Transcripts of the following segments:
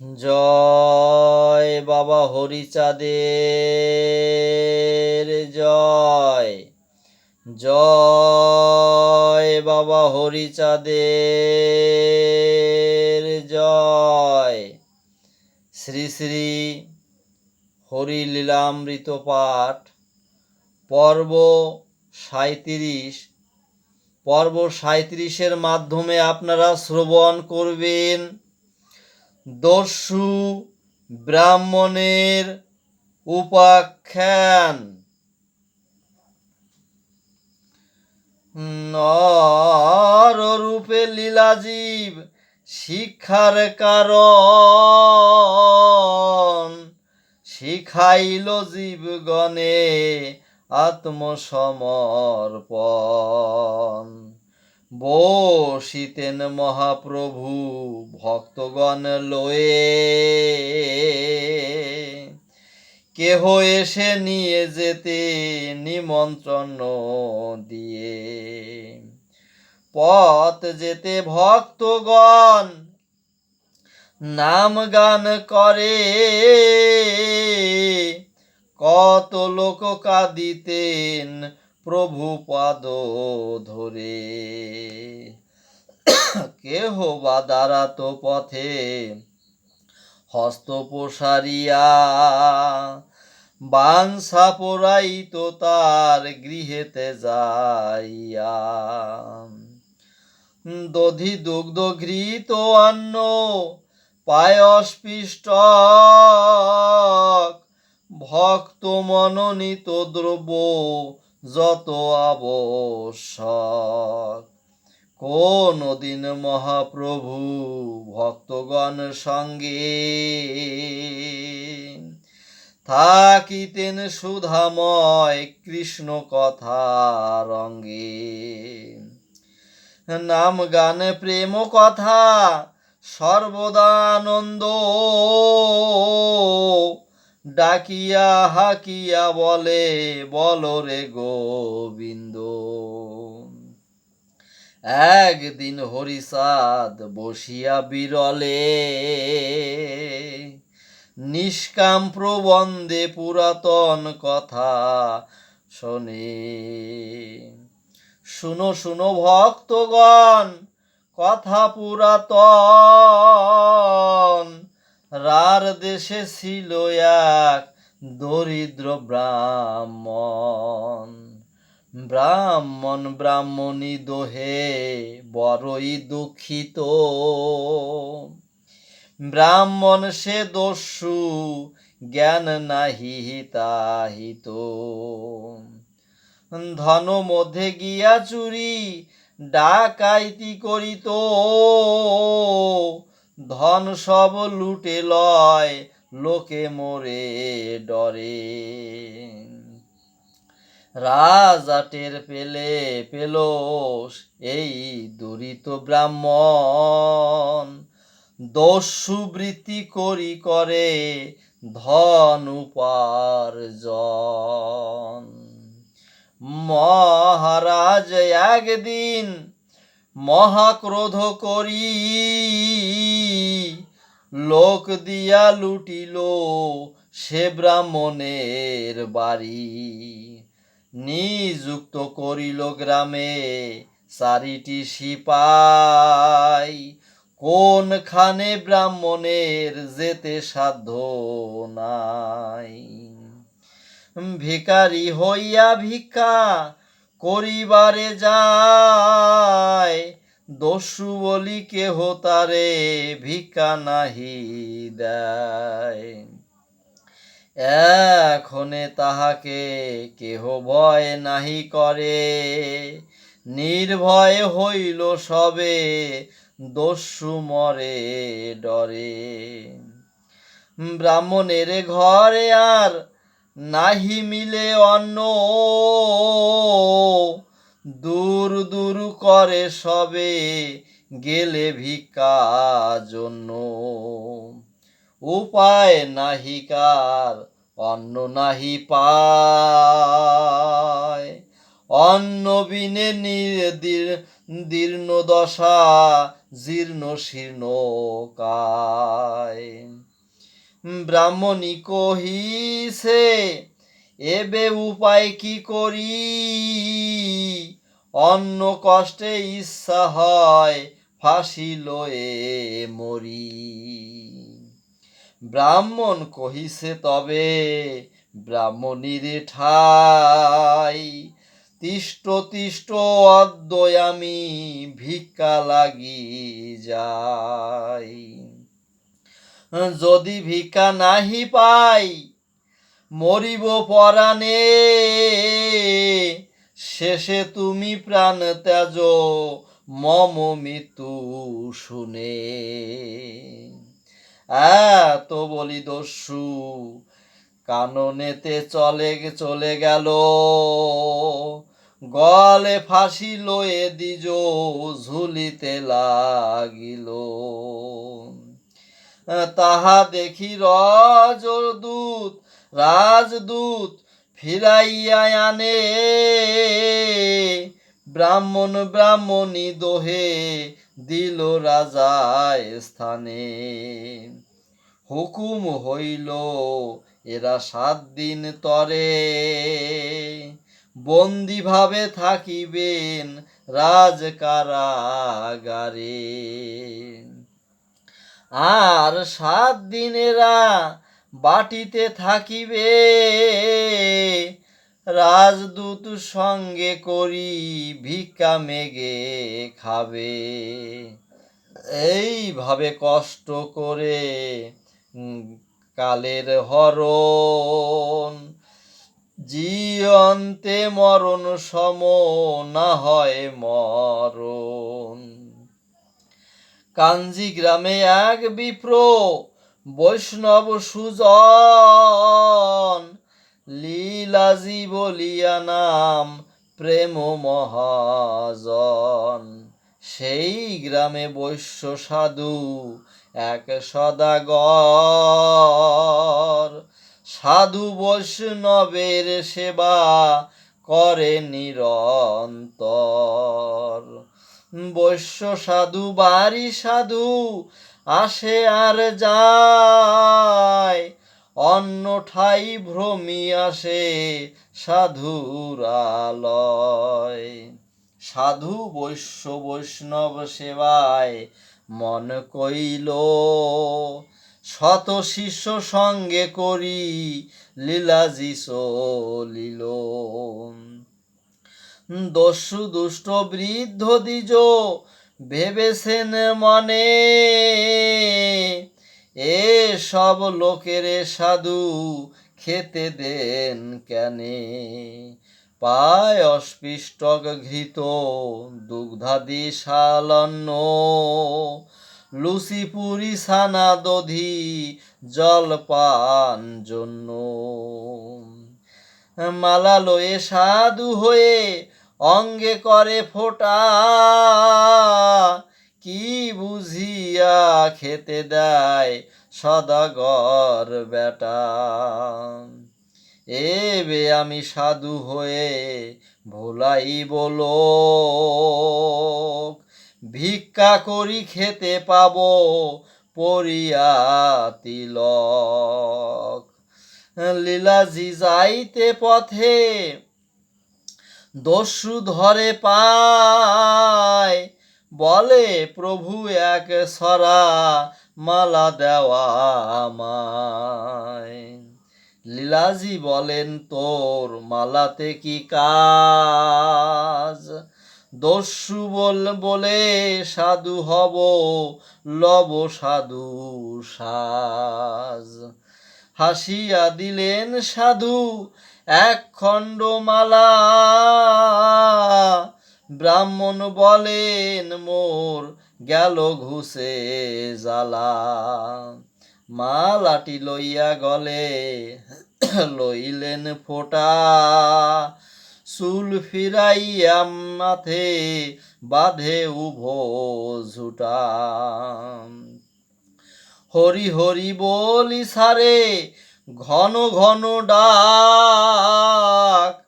জয় বাবা হরিচাঁদের, জয়। জয় বাবা হরিচাঁদের, জয়। শ্রী শ্রী হরিলীলামৃত পাঠ, পর্ব সাঁত্রিশ পর্ব সাঁত্রিশের মাধ্যমে আপনারা শ্রবণ করবেন। দস্যু ব্রাহ্মণের উপাখ্যান। নররূপে লীলাজীব শিক্ষার কারণ শিখাইল জীবগণে আত্মসমর্পণ। বসিতেন মহাপ্রভু ভক্তগণ লয়ে। কেহ এসে নিয়ে যেতে নিমন্ত্রণ দিয়ে। পথ যেতে ভক্তগণ নাম গান করে। কত লোক কাঁদিতেন প্রভু পাদ ধরে। কেহ বা দাঁড়াত পথে হস্ত প্রসারিয়া, বাঞ্ছা পরাইত তার গৃহেতে যাইয়া। দধি দুগ্ধ ঘৃত অন্ন, পায়স ভক্ত মনোনীত দ্রব্য যত আবশ্যক। কোন দিন মহাপ্রভু ভক্তগণ সঙ্গে থাকিতেন সুধাময় কৃষ্ণ কথা রঙ্গে। নাম গান, প্রেম কথা সর্বদানন্দ ডাকিয়া হাকিয়া বলে, বল রে গোবিন্দ, একদিন হরিসাদ বসিয়া বিরলে, নিষ্কাম প্রবন্ধে পুরাতন কথা শোনে। শুনো শুনো ভক্তগণ, কথা পুরাতন। রার দেশে ছিল এক দরিদ্র ব্রাহ্মণ। ব্রাহ্মণ ব্রাহ্মণী দোহে বড়ই দুঃখিত। ব্রাহ্মণ সে দস্যু, জ্ঞান নাহি তাহিত। ধন মধ্যে গিয়া চুরি, ডাকাইতি করিত। ধন সব লুটে লয়, লোকে মোরে ডরে। রাজা টের পেলে পেল এই দুরিত ব্রাহ্মণ। দস্যু বৃত্তি করি করে ধন উপার্জন। মহারাজ একদিন মহাক্রোধ করি লোক দিয়া লুটিল সে ব্রাহ্মণের বাড়ি। নিযুক্ত করিল গ্রামে চারিটি সিপাই। কোনখানে ব্রাহ্মণের যেতে সাধ্য নাই। ভিকারি হইয়া ভিক্ষা করিবারে যায়, দস্যু বলি কেহ তারে ভিক্ষা নাহি দেয়। এখনে তাহাকে কেহ ভয় নাহি করে, নির্ভয় হইল সবে দস্যু মরে ডরে। ব্রাহ্মণের ঘরে আর নাহি মিলে অন্ন, দূর দূর করে সবে গেলে ভিক্ষা জন্য। উপায় নাহিকার অন্ন নাহি পায়। অন্ন বিনে দীর্ণ দশা, জীর্ণ শীর্ণ কায়। ব্রাহ্মণী কহিছে, এবে উপায় কি করি? অন্য কষ্টে ইচ্ছা হয়, ফাঁসি লয়ে মরি। ব্রাহ্মণ কহিছে, তবে ব্রাহ্মণীর ঠাই, তিষ্ট তিষ্ট অদ্বয় আমি ভিক্ষা লাগি যাই। যদি ভিক্ষা নাহি পাই, মরিব পরাণে। শেষে তুমি প্রাণ ত্যাজ, মম মৃত্যু শুনে। এত বলি দস্যু, কাননেতে চলে চলে গেল। গলে ফাঁসি লয়ে দিজ, ঝুলিতে লাগিল। তাহা দেখি রজদূত রাজদূত ফিরাইয়া আনে। ব্রাহ্মণ ব্রাহ্মণী দোহে দিল রাজায় স্থানে। হুকুম হইল, এরা সাত দিন তরে। বন্দি ভাবে থাকিবেন রাজ কারাগারে আর সাত দিনেরা বাটিতে থাকিবে, রাজদূত সঙ্গে করি ভিক্ষা মেগে খাবে। এইভাবে কষ্ট করে কালের হরণ জিয়ন্তে মরণ সম না হয় মরণ। কাঞ্জি গ্রামে এক বিপ্র বৈষ্ণব সুজন। লীলাজি বলিয়া নাম প্রেম মহাজন। সেই গ্রামে বৈশ্য সাধু এক সদাগর। সাধু বৈষ্ণবের সেবা করে নিরন্তর। বৈশ্য সাধু বাড়ি সাধু, আসে আর যায়। অন্য ঠাই ভ্রমি আসে সাধুর আলয়। সাধু বৈশ্য বৈষ্ণব সেবায় মন কইল, শত শিষ্য সঙ্গে করি, লীলাজি চলিল। দস্যু দুষ্ট বৃদ্ধ দ্বিজ, ভেবেছেন মনে? এ সব লোকের সাধু খেতে দেন কেনে? পায় অস্পিষ্টক ঘৃত, দুগ্ধাদি সালন্ন লুচি পুরি সানা দধি জলপান জন্য। মালা লয়ে সাধু হয়ে অঙ্গে করে ফোটা, কি বুঝিয়া খেতে দেয় সদাগর বেটা। এবে আমি সাধু হয়ে ভোলাই বলো ভিক্ষা করি খেতে পাব পরিয়া তিলক। লীলাজি যাইতে পথে দস্যু ধরে পায়। বলে, প্রভু, এক সরা মালা দেওয়া আমায়। লীলাজি বলেন, তোর মালাতে কি কাজ? দস্যু বল, বলে, সাধু হব, লব সাধু সাজ। হাসিয়া দিলেন সাধু এক খণ্ড মালা ব্রাহ্মণ বলেন, মোর গেল ঘুষে জ্বালা। মালাটি লইয়া গলে, লইলেন ফোটা। চুল ফিরাইয়া মাথে বাঁধে উভো ঝুটা। হরি হরি বলি, সারে ঘন ঘন ডাক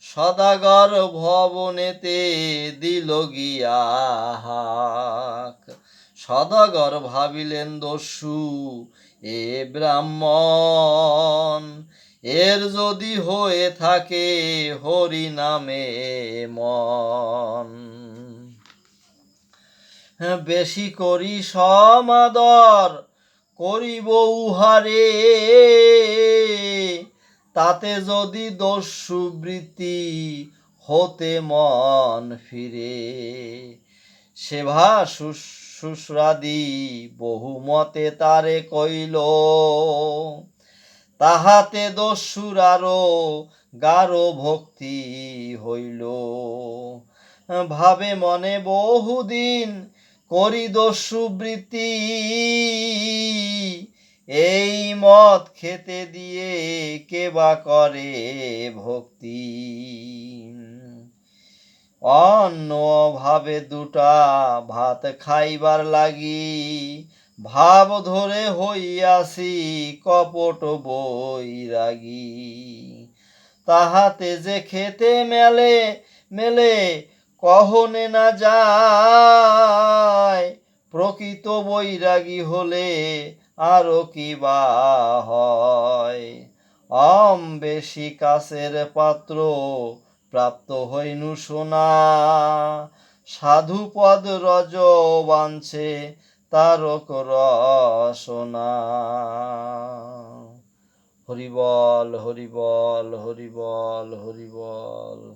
সদাগর ভবনেতে দিল গিয়া সদাগর ভাবিলেন দস্যু, এ ব্রাহ্মণ, এর যদি হয়ে থাকে হরি নামে মন। বেশি করি সমাদর করিব উহারে। তাতে যদি দস্যু বৃত্তি হতে মন ফিরে, সেভা শুশ- শুশ্রাদি বহুমতে তারে কইল, তাহাতে দস্যুর আরও গাঢ় ভক্তি হইল। ভাবে মনে বহুদিন করি দস্যু এই মদ খেতে দিয়ে কে বা করে ভক্তি? অন্য অভাবে দুটা ভাত খাইবার লাগি, ভাব ধরে হইয়াছি কপট বৈরাগী। তাহাতে যে খেতে মেলে মেলে কহনে না যায়, প্রকৃত বৈরাগী হলে আরও কি বা হয়? অম বেশি কাছের পাত্র প্রাপ্ত হইনু সোনা সাধু পদ রজ বাঞ্ছে তারক রসনা। হরিবল হরিবল হরিবল হরিবল।